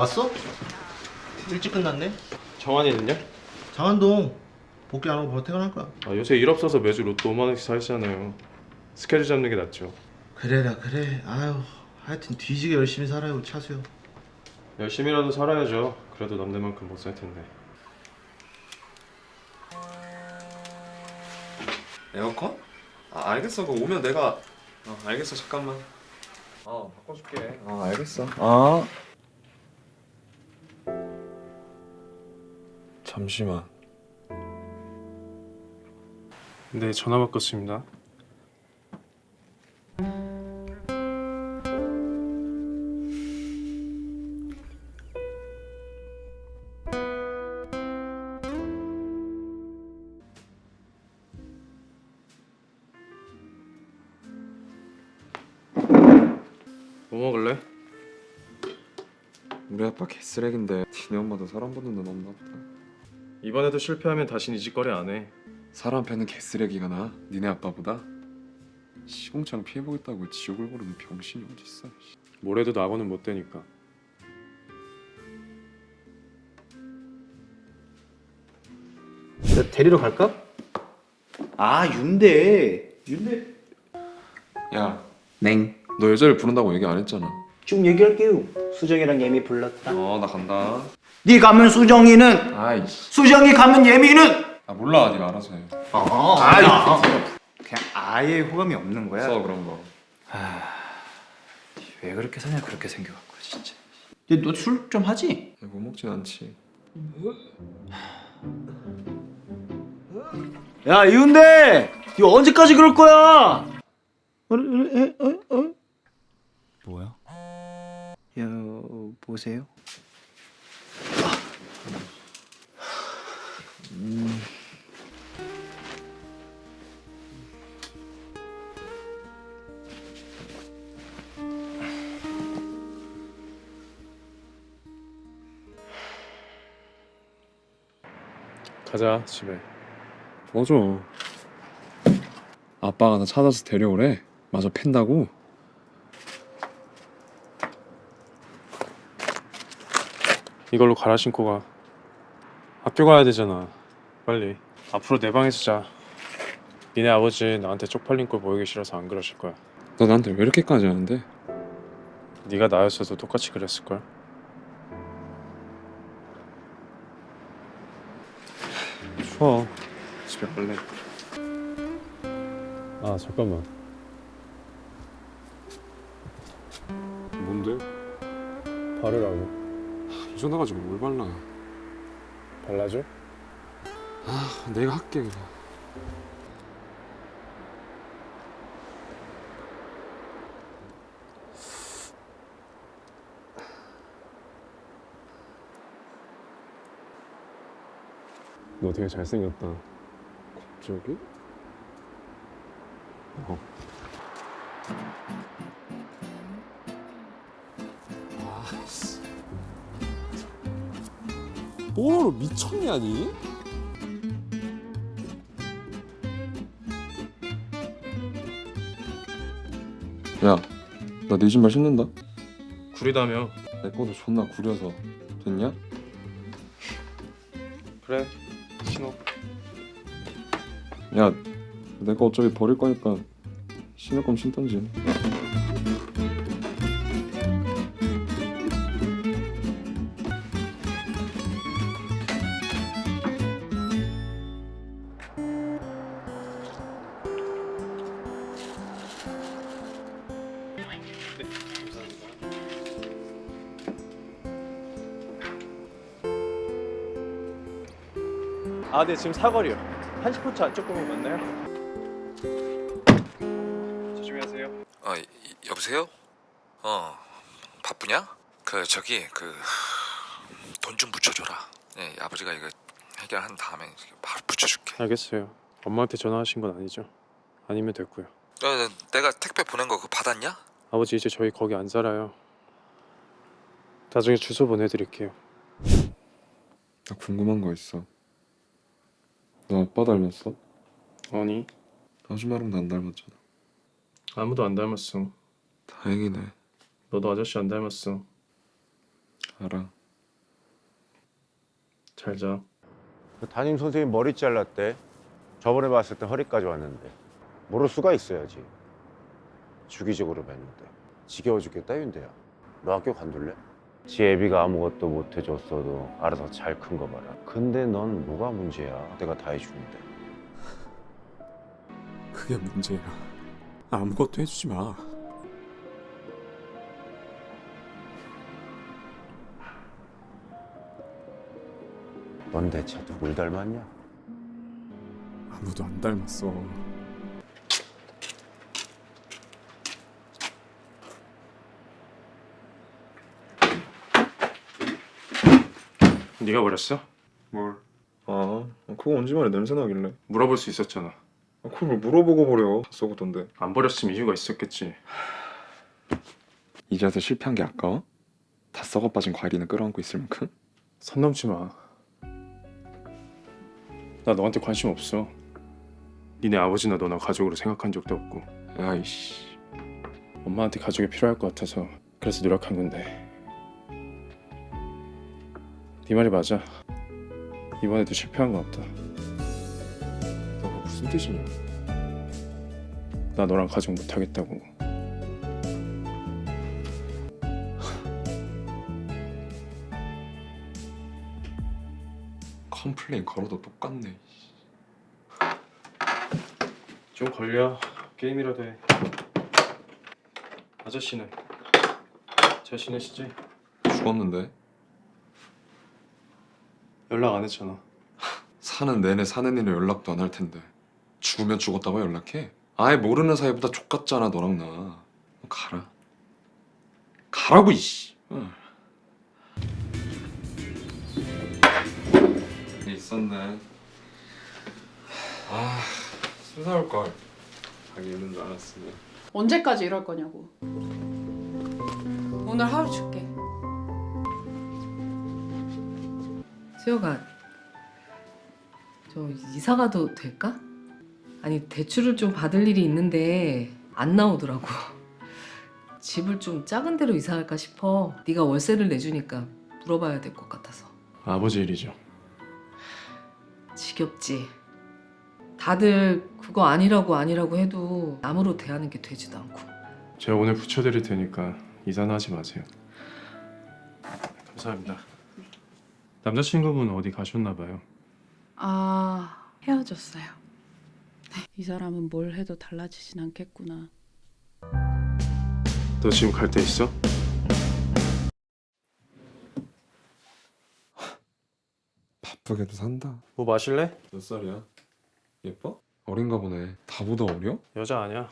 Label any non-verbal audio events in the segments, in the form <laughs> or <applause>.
왔어? 일찍 끝났네. 정환이는요? 장한동 복귀 안 하고 바로 퇴근할 거야. 아, 요새 일 없어서 매주 로또 5만 원씩 사시잖아요. 스케줄 잡는 게 낫죠. 그래라 그래. 아유 하여튼 뒤지게 열심히 살아요 차수요. 열심히라도 살아야죠. 그래도 남들 만큼 못 살 텐데. 에어컨? 아 알겠어 그거 오면 내가 어 알겠어 잠깐만 어 바꿔줄게 어 알겠어 어 잠시만 네, 전화 바꿨습니다. 뭐 먹을래? 우리 아빠 개쓰레기인데 니네 엄마도 사람 보는 눈 없나 보다 이번에도 실패하면 다신 이 짓거리 안 해. 사람 패는 개쓰레기가 나? 니네 아빠보다? 시공창 피해보겠다고 지옥을 모르는 병신이 어딨어 씨. 뭐래도 낙오는 못 되니까. 나 데리러 갈까? 아 윤대. 윤대. 야, 냉. 너 여자를 부른다고 얘기 안 했잖아 쭉 얘기할게요. 수정이랑 예미 불렀다. 어나 간다 네 가면 수정이는 아이씨 수정이 가면 예미는 아 몰라 네가 알아서 해 아, 아, 그냥 아예 호감이 없는 거야. 써 그런 거 왜 그렇게 사냐 그렇게 생겨갖고 진짜. 너 술 좀 하지? 야, 못 먹진 않지 야 이훈대, 너 언제까지 그럴 거야? 어, 어, 어? 뭐야? 여 보세요. 집에. 맞아 아빠가 나 찾아서 데려오래 마저 팬다고 이걸로 갈아 신고 가. 학교 가야 되잖아. 빨리. 앞으로 내 방에서 자. 니네 아버지 나한테 쪽팔린 꼴 보이기 싫어서 안 그러실 거야. 너 나한테 왜 이렇게까지 하는데? 네가 나였어도 똑같이 그랬을 걸. 추워. 집에 갈래. 아 잠깐만. 뭔데? 바르라고. 이전화가지고 뭘 발라 발라줘? 내가 할게 그냥 너 되게 잘생겼다. 갑자기? 어. 아씨 뽀로로 미쳤냐 니? 야, 나 네 신발 신는다. 구리다며. 내 거도 존나 구려서 됐냐? 그래. 신호. 야, 내거 어차피 버릴 거니까 신을 거면 신던지. 아, 네 지금 사거리요. 한 10분 차 조금 맞나요? 조심히 하세요. 어 이- 여보세요? 어 바쁘냐? 그 저기 그 돈 좀 붙여줘라. 예 아버지가 이거 해결한 다음에 바로 붙여줄게. 알겠어요. 엄마한테 전화하신 건 아니죠? 아니면 됐고요. 어, 내가 택배 보낸 거 그거 받았냐? 아버지 이제 저희 거기 안 살아요. 나중에 주소 보내드릴게요. 나 궁금한 거 있어. 너 아빠 닮았어? 아니 아줌마랑 난 닮았잖아. 아무도 안 닮았어. 다행이네. 너도 아저씨 안 닮았어. 알아. 잘 자. 그 담임 선생님 머리 잘랐대. 저번에 봤을 때 허리까지 왔는데 모를 수가 있어야지. 주기적으로 뵀는데 지겨워 죽겠다 윤대야. 너 학교 관둘래? 지 애비가 아무것도 못 해줬어도 알아서 잘 큰 거 봐라. 근데 넌 뭐가 문제야? 내가 다 해주는데. 그게 문제야. 아무것도 해주지 마. 넌 대체 누굴 닮았냐? 아무도 안 닮았어. 네가 버렸어? 뭘? 아, 그거 언제 만에 냄새 나길래? 물어볼 수 있었잖아. 아, 그걸 왜 물어보고 버려? 다 썩었던데. 안 버렸으면 이유가 있었겠지. 이제 와서 실패한 게 아까워? 다 썩어 빠진 과일이나 끌어안고 있을 만큼? 선 넘지 마. 나 너한테 관심 없어. 니네 아버지나 너나 가족으로 생각한 적도 없고 야이씨. 엄마한테 가족이 필요할 것 같아서 그래서 노력한 건데. 네 말이 맞아. 이번에도 실패한 건 없다. 너가 무슨 뜻이냐? 나 너랑 가족 못 하겠다고. <laughs> 컴플레인 걸어도 똑같네. 좀 걸려. 게임이라도 해. 아저씨는 잘 지내시지? 죽었는데 연락 안 했잖아. 사는 내내 사는 일에 연락도 안 할 텐데 죽으면 죽었다고 연락해? 아예 모르는 사이보다 족같잖아 너랑 나. 가라. 가라고 이씨. 응. 있었네. 아, 술 사올 걸. 가기 있는 줄 알았으면. 언제까지 이럴 거냐고. 오늘 하루 줄게. 수혁아, 저 이사 가도 될까? 아니 대출을 좀 받을 일이 있는데 안 나오더라고. <laughs> 집을 좀 작은 데로 이사할까 싶어. 네가 월세를 내주니까 물어봐야 될 것 같아서. 아버지 일이죠. 지겹지. 다들 그거 아니라고 아니라고 해도 남으로 대하는 게 되지도 않고. 제가 오늘 붙여드릴 테니까 이사는 하지 마세요. 감사합니다. 남자친구분 어디 가셨나 봐요. 아, 헤어졌어요. <laughs> 이 사람은 뭘 해도 달라지진 않겠구나. 너 지금 갈 데 있어? 바쁘게도 산다. 뭐 마실래? 몇 살이야? 예뻐? 어린가 보네. 다보다 어려? 여자 아니야.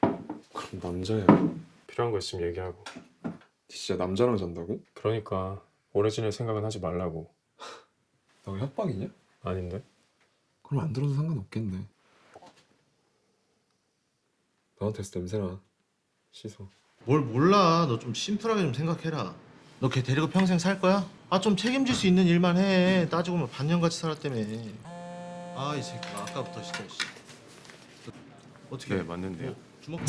그럼 남자야. 필요한 거 있으면 얘기하고. 진짜 남자랑 잔다고? 그러니까 오래 지낼 생각은 하지 말라고. 너 협박이냐? 아닌데? 그럼 안 들어도 상관없겠네. 너한테서 냄새나. 씻어. 뭘 몰라. 너 좀 심플하게 좀 생각해라. 너 걔 데리고 평생 살 거야? 아 좀 책임질 수 있는 일만 해. 따지고 보면 반년 같이 살았다며. 아 이 새끼가 아까부터 진짜. 씨. 어떻게 네 맞는데요. 주먹?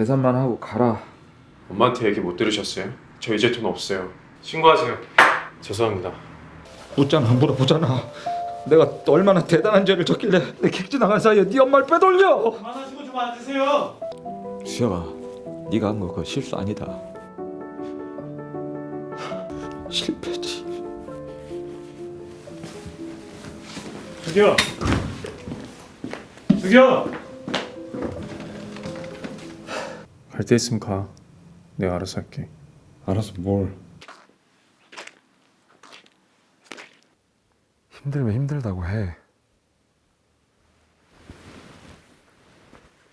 계산만 하고 가라. 엄마한테 얘기 못 들으셨어요? 저 이제 돈 없어요. 신고하세요. 죄송합니다. 묻잖아 물어 보잖아. 내가 또 얼마나 대단한 죄를 졌길래 내 객지 나간 사이에 네 엄마를 빼돌려. 그만하시고 좀 앉으세요. 수영아, 네가 한 거 그거 실수 아니다. 실패지. 저기요. 저기요. 갈 데 있으면 가. 내가 알아서 할게. 알아서 뭘? 힘들면 힘들다고 해.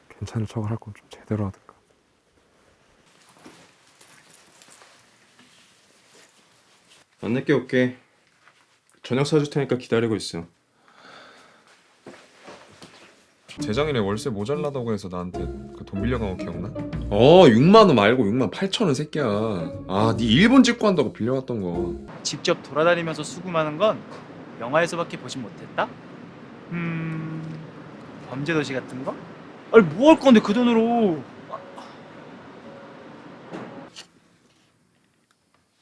괜찮은 척을 할 건 좀 제대로 하든가. 안 늦게 올게. 저녁 사줄 테니까 기다리고 있어. 재작년에 월세 모자라다고 해서 나한테 그 돈 빌려간 거 기억나? 어 6만 원 말고 6만 8천 원 새끼야 아네 일본 직구 한다고 빌려갔던 거 직접 돌아다니면서 수금하는 건 영화에서밖에 보진 못했다? 음... 범죄도시 같은 거? 아니 뭐 할 건데 그 돈으로?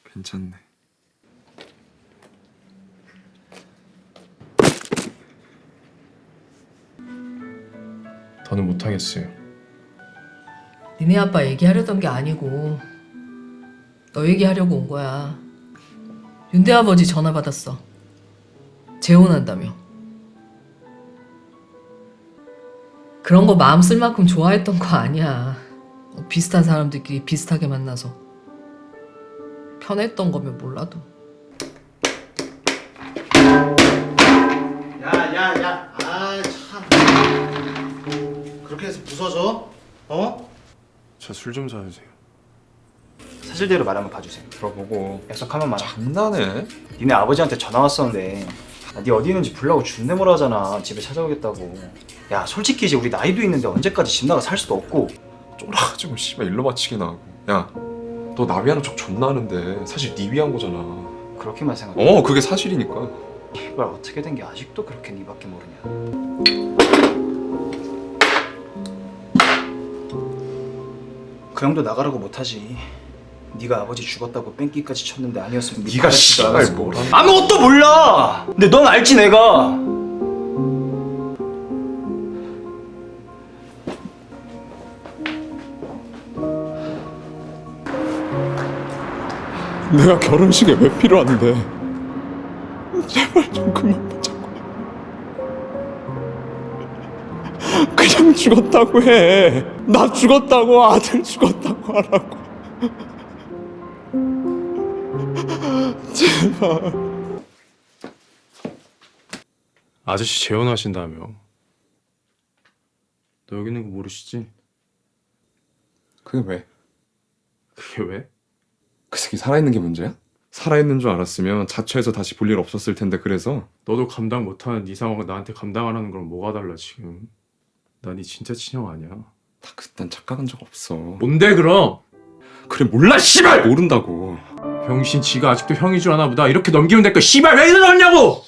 괜찮네. 더는 못하겠어요. 니네 아빠 얘기하려던 게 아니고 너 얘기하려고 온 거야. 윤대 아버지 전화 받았어. 재혼한다며. 그런 거 마음 쓸 만큼 좋아했던 거 아니야. 뭐 비슷한 사람들끼리 비슷하게 만나서 편했던 거면 몰라도. 야 야 야 아 참 그렇게 해서 부서져? 어? 저 술 좀 사주세요. 사실대로 말 한번 봐주세요. 들어보고 약속하면 말아. 장난해? 니네 아버지한테 전화 왔었는데 아, 네 어디 있는지 불라고 준대모라 하잖아. 집에 찾아오겠다고. 야 솔직히 이제 우리 나이도 있는데 언제까지 집 나가 살 수도 없고. 쫄아가지고 씨발 일로 맞히기나 하고. 야, 너나 위하는 척 존나 하는데 사실 네 위한 거잖아. 그렇게만 생각해. 어, 그게 사실이니까. 이발 어떻게 된 게 아직도 그렇게 니밖에 모르냐. 그 형도 나가라고 못하지. 네가 아버지 죽었다고 뺑기까지 쳤는데 아니었으면 네 네가 씨발 않았을 뭘. 하는 아무것도 몰라. 근데 넌 알지 내가. 내가 결혼식에 왜 필요한데? 제발 좀 그만 그냥 죽었다고 해. 나 죽었다고 아들 죽었다고 하라고. <laughs> 제발. 아저씨 재혼하신다며. 너 여기 있는 거 모르시지? 그게 왜? 그게 왜? 그 새끼 살아있는 게 문제야? 살아있는 줄 알았으면 자처해서 다시 볼 일 없었을 텐데 그래서 너도 감당 못하는 네 상황을 나한테 감당하라는 건 뭐가 달라 지금? 나네 진짜 친형 아니야. 다 그딴 착각한 적 없어. 뭔데 그럼? 그래 몰라 씨발 모른다고. 병신 지가 아직도 형이 줄 아나 보다 이렇게 넘기면 될거 씨발 왜 이러냐고!